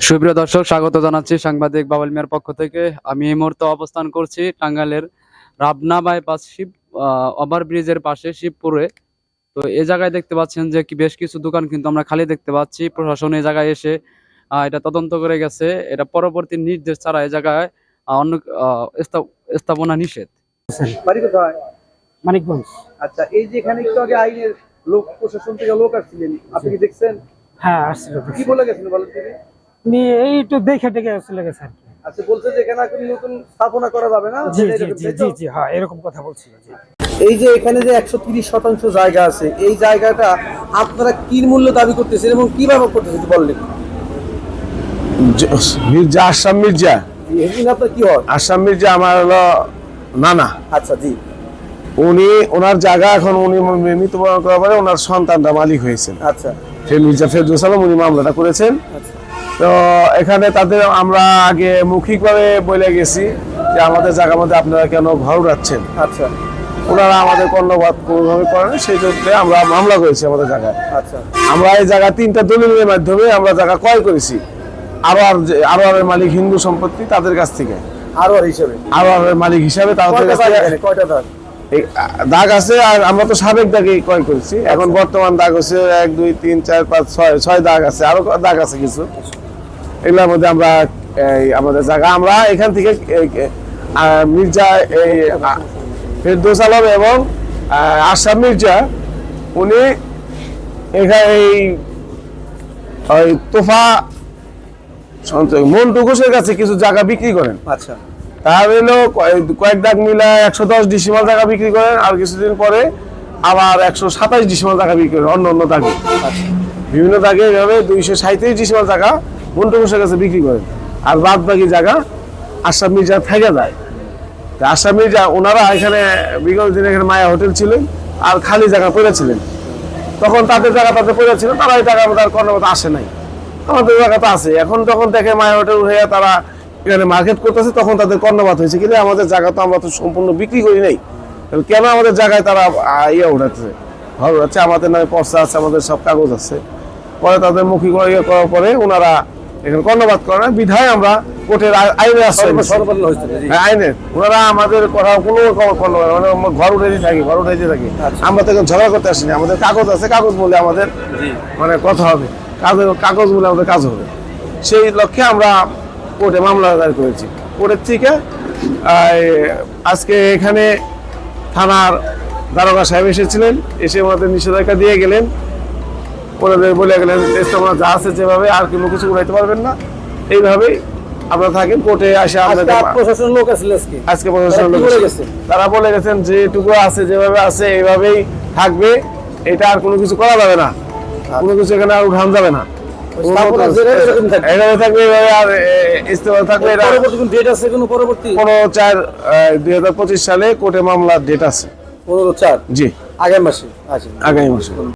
সুপ্রিয় দর্শক স্বাগত জানাচ্ছি সাংবাদিক বাবুল মিয়ার পক্ষ থেকে। আমি এই মুহূর্তে অবস্থান করছি টাঙ্গাইলের রাবনা বাইপাস শিব ওভারব্রিজের পাশে শিবপুরে। তো এই জায়গায় দেখতে পাচ্ছেন যে কি বেশ কিছু দোকান কিন্তু আমরা খালি দেখতে পাচ্ছি। প্রশাসন এই জায়গায় এসে আহ, এটা তদন্ত করে গেছে। এটা পরবর্তী নির্দেশ ছাড়া এই জায়গায় আহ, অন্য আহ, স্থাপনা নিষেধ। বাড়ি কোথায়? মানিকগঞ্জ। আচ্ছা এই যে এখানে একটু আগে আইনের লোক প্রশাসন থেকে লোক আসছিলেন আপনি কি দেখছেন? হ্যাঁ আসছিল কি বলে গেছেন বলেন এই একটু দেখে চলে গেছে আর কি। আচ্ছা বলছে যে এখানে আর নতুন স্থাপনা করা যাবে না? জি জি এরকম, জি জি জি হ্যাঁ এরকম কথা বলছিল জি। এই যে এখানে যে একশো তিরিশ শতাংশ জায়গা আছে এই জায়গাটা আপনারা কি মূল্য দাবি করতেছেন এবং কীভাবে করতেছেন একটু বললেন। মির্জা আসাম মির্জা। আপনার কি হয়? আসাম মির্জা আমার হলো নানা। আচ্ছা জি। উনি ওনার জায়গা এখন উনি মৃত্যুবরণ করার পরে ওনার সন্তানরা মালিক হয়েছেন। আচ্ছা। ফের মির্জা ফেরদৌস আলম উনি মামলাটা করেছেন। আচ্ছা। তো এখানে তাদের আমরা আগে মৌখিকভাবে বলে গেছি যে আমাদের জায়গার মধ্যে আপনারা কেন ঘর উড়াচ্ছেন। আচ্ছা। ওনারা আমাদের কর্ণবাদ কোনোভাবে করেন সেই জন্য আমরা মামলা করেছি আমাদের জায়গায়। আচ্ছা। আমরা এই জায়গা তিনটা দলিলের মাধ্যমে আমরা জায়গা ক্রয় করেছি আরও আর আরও মালিক হিন্দু সম্পত্তি তাদের কাছ থেকে। আরও হিসেবে? আরও আর মালিক হিসাবে তাদের কাছ থেকে কয়টা দাগ? দাগ আছে আর আমরা তো সাবেক দাগে ক্রয় করেছি। এখন বর্তমান দাগ হচ্ছে এক দুই তিন চার পাঁচ ছয় ছয় দাগ আছে আরও দাগ আছে কিছু। এগুলোর মধ্যে আমরা আমাদের জায়গা। আমরা এখান থেকে মির্জা এই ফেরদৌস আলম এবং আ, আশরাফ মির্জা উনি এখানে এই ওই তোফা সঞ্চয় মন্টু ঘোষের কাছে কিছু জায়গা বিক্রি করেন। আচ্ছা। তার হলো কয়েক দাগ মিলা একশো দশ ডিসিমাল টাকা বিক্রি করেন আর কিছুদিন পরে আবার একশো সাতাশ ডিসিমাল টাকা বিক্রি করেন অন্য অন্য দাগে। বিভিন্ন দাগে এভাবে দুইশো সাঁত্রিশ ডিসিমাল টাকা মন্টু ঘোষের কাছে বিক্রি করেন। আর বাদ বাকি জায়গা মির্জা থেকে যায়। তা মির্জা, ওনারা এখানে বিগত দিনে এখানে মায়া হোটেল ছিলেন আর খালি জায়গা পড়েছিলেন। তখন তাদের জায়গা তাদের পড়েছিল তারা এই টাকা তার কর্মরত আসে নাই। আমাদের জায়গা তো আছে। এখন যখন দেখে মায়া হোটেল হয়ে তারা এখানে মার্কেট করতেছে, তখন তাদের কর্ণপাত হয়েছে। কিন্তু আমাদের জায়গা তো আমরা তো সম্পূর্ণ বিক্রি করি নাই। কেন আমাদের জায়গায় তারা ইয়ে উঠাচ্ছে? ঘর উঠাচ্ছে আমাদের নামে পর্চা আছে, আমাদের সব কাগজ আছে। পরে তাদের মুখী করে ইয়ে করার পরে ওনারা এখানে কর্ণপাত করে না বিধায় আমরা কোর্টের আই- আইনে আশ্রয় হ্যাঁ, আইনের। ওনারা আমাদের কথা কোনো কোনো মানে ঘর উঠেই থাকি ঘর উঠেই থাকি। আচ্ছা। আমরা তো এখন ঝগড়া করতে আসিনি আমাদের কাগজ আছে কাগজ বলে আমাদের মানে কথা হবে। কাগজ কাগজ বলে আমাদের কাজ হবে। সেই লক্ষ্যে আমরা কোর্টে মামলা দায়ের করেছি। কোর্টের থেকে আজকে এখানে থানার দারোগা সাহেব এসেছিলেন এসে আমাদের নিষেধাজ্ঞা দিয়ে গেলেন। ওনাদের বলে গেলেন ইস্তমা যা আছে যেভাবে আর কোনো কিছু উঠাইতে পারবেন না। এইভাবেই আমরা থাকেন কোর্টে আসে আজকে প্রশাসন লোক আসলে আজকে। প্রশাসন তারা লোক? তারা বলে গেছেন যেটুকু আছে যেভাবে আছে এইভাবেই থাকবে। এটা আর কোনো কিছু করা যাবে না। কোনো কিছু এখানে আর উঠান যাবে না। সালে কোর্টে মামলার ডেট আছে। পনেরো চার? জি। আগামী মাসে। আচ্ছা। আগামী মাসে।